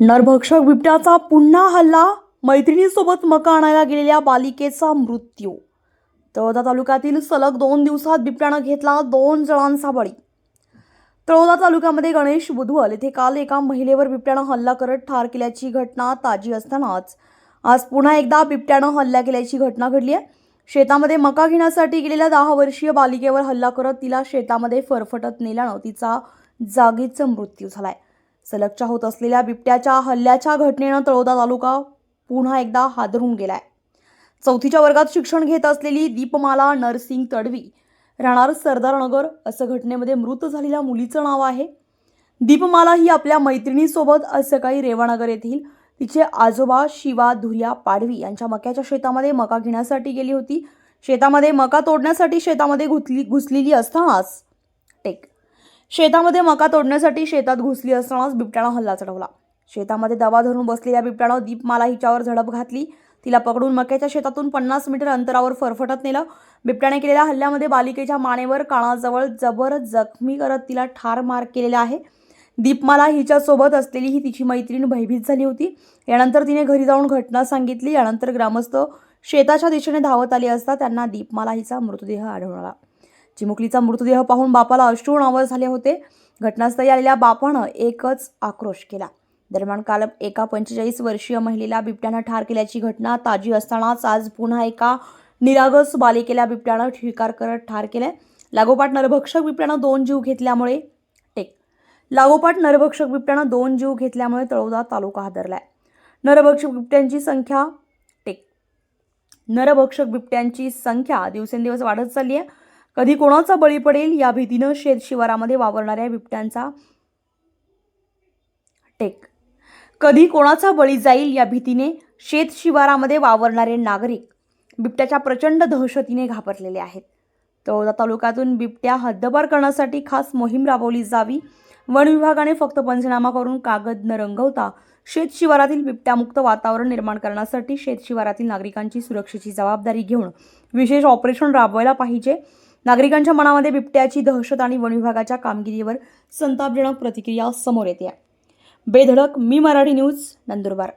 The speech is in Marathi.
नरभक्षक बिबट्याचा पुन्हा हल्ला मैत्रिणीसोबत मका आणायला गेलेल्या बालिकेचा मृत्यू. तळोदा तालुक्यातील सलग दोन दिवसात बिबट्यानं घेतला दोन जणांचा बळी. तळोदा तालुक्यामध्ये गणेश बुधवल येथे काल एका महिलेवर बिबट्यानं हल्ला करत ठार केल्याची घटना ताजी असतानाच आज पुन्हा एकदा बिबट्यानं हल्ला केल्याची घटना घडली आहे. शेतामध्ये मका घेण्यासाठी गेलेल्या दहा वर्षीय बालिकेवर हल्ला करत तिला शेतामध्ये फरफटत नेल्यानं तिचा जागीच मृत्यू झालाय. सलगच्या होत असलेल्या बिबट्याच्या हल्ल्याच्या घटनेनं तळोदा तालुका पुन्हा एकदा हादरून गेलाय. चौथीच्या वर्गात शिक्षण घेत असलेली दीपमाला नरसिंग तडवी राहणार सरदारनगर असं घटनेमध्ये मृत झालेल्या मुलीचं नाव आहे. दीपमाला ही आपल्या मैत्रिणीसोबत आज सकाळी रेवानगर येथील तिचे आजोबा शिवा धुर्या पाडवी यांच्या मक्याच्या शेतामध्ये मका घेण्यासाठी गेली होती. शेतामध्ये मका तोडण्यासाठी शेतामध्ये घुसली घुसलेली असतानाच शेतामध्ये मका तोडण्यासाठी शेतात घुसली असतानाच बिबट्यानं हल्ला चढवला. शेतामध्ये दबा धरून बसलेल्या बिबट्यानं दीपमाला हिच्यावर झडप घातली. तिला पकडून मक्याच्या शेतातून पन्नास मीटर अंतरावर फरफटत नेलं. बिबट्याने केलेल्या हल्ल्यामध्ये बालिकेच्या मानेवर काळाजवळ जबर जखमी करत तिला ठार मार केलेला आहे. दीपमाला हिच्यासोबत असलेली ही तिची मैत्रीण भयभीत झाली होती. यानंतर तिने घरी जाऊन घटना सांगितली. यानंतर ग्रामस्थ शेताच्या दिशेने धावत आले असता त्यांना दीपमाला हिचा मृतदेह आढळला चिमुकलीचा मृतदेह पाहून बापाला अश्रू अनावर झाले होते. घटनास्थळी आलेल्या बापानं एकच आक्रोश केला. दरम्यान काल एका पंचेचाळीस वर्षीय महिलेला बिबट्यानं ठार केल्याची घटना ताजी असतानाच आज पुन्हा एका निरागस बालिकेला बिबट्यानं शिकार करत ठार केलाय. लागोपाठ नरभक्षक बिबट्यानं दोन जीव घेतल्यामुळे टेक. लागोपाठ नरभक्षक बिबट्यानं दोन जीव घेतल्यामुळे तळोदा तालुका हादरलाय. नरभक्षक बिबट्यांची संख्या टेक. नरभक्षक बिबट्यांची संख्या दिवसेंदिवस वाढत चालली आहे कधी कोणाचा बळी पडेल या भीतीनं शेत शिवारामध्ये वावरणाऱ्या बिबट्यांचा टेक. कधी कोणाचा बळी जाईल या भीतीने शेत शिवारामध्ये वावरणारे नागरिक बिबट्याच्या प्रचंड दहशतीने घाबरलेले आहेत. तळोदा तालुक्यातून बिबट्या हद्दपार करण्यासाठी खास मोहीम राबवली जावी. वन विभागाने फक्त पंचनामा करून कागद न रंगवता शेत शिवारातील बिबट्यामुक्त वातावरण निर्माण करण्यासाठी शेत शिवारातील नागरिकांची सुरक्षेची जबाबदारी घेऊन विशेष ऑपरेशन राबवायला पाहिजे. नागरिकांच्या मनामध्ये बिबट्याची दहशत आणि वन विभागाच्या कामगिरीवर संतापजनक प्रतिक्रिया समोर येते बेधडक मी मराठी न्यूज नंदुरबार.